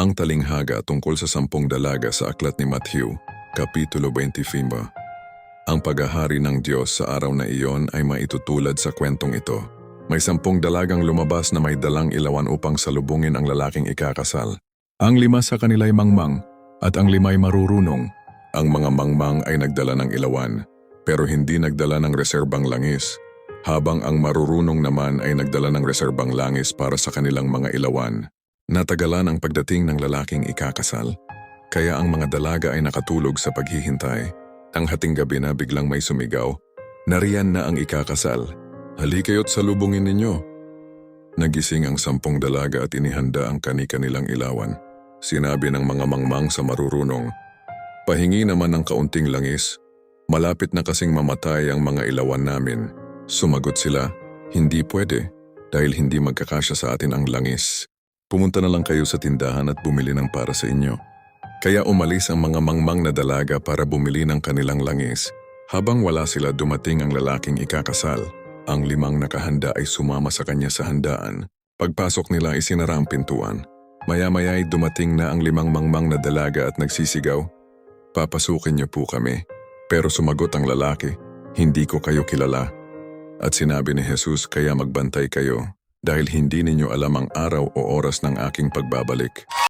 Ang talinghaga tungkol sa sampung dalaga sa aklat ni Matthew, Kapitulo 25. Ang paghahari ng Diyos sa araw na iyon ay maitutulad sa kwentong ito. May sampung dalagang lumabas na may dalang ilawan upang salubungin ang lalaking ikakasal. Ang lima sa kanila ay mangmang at ang limay marurunong. Ang mga mangmang ay nagdala ng ilawan pero hindi nagdala ng reserbang langis habang ang marurunong naman ay nagdala ng reserbang langis para sa kanilang mga ilawan. Natagalan ang pagdating ng lalaking ikakasal, kaya ang mga dalaga ay nakatulog sa paghihintay. Ang hating gabi na biglang may sumigaw, Nariyan na ang ikakasal, hali kayo't salubungin ninyo. Nagising ang sampung dalaga at inihanda ang kani-kanilang ilawan. Sinabi ng mga mangmang sa marurunong, Pahingi naman ng kaunting langis, malapit na kasing mamatay ang mga ilawan namin. Sumagot sila, hindi pwede dahil hindi magkakasya sa atin ang langis. Pumunta na lang kayo sa tindahan at bumili ng para sa inyo. Kaya umalis ang mga mangmang na dalaga para bumili ng kanilang langis. Habang wala sila dumating ang lalaking ikakasal. Ang limang nakahanda ay sumama sa kanya sa handaan. Pagpasok nila isinara ang pintuan. Maya-maya ay dumating na ang limang mangmang na dalaga at nagsisigaw, Papasukin niyo po kami. Pero sumagot ang lalaki, Hindi ko kayo kilala. At sinabi ni Jesus kaya magbantay kayo dahil hindi ninyo alam ang araw o oras ng aking pagbabalik.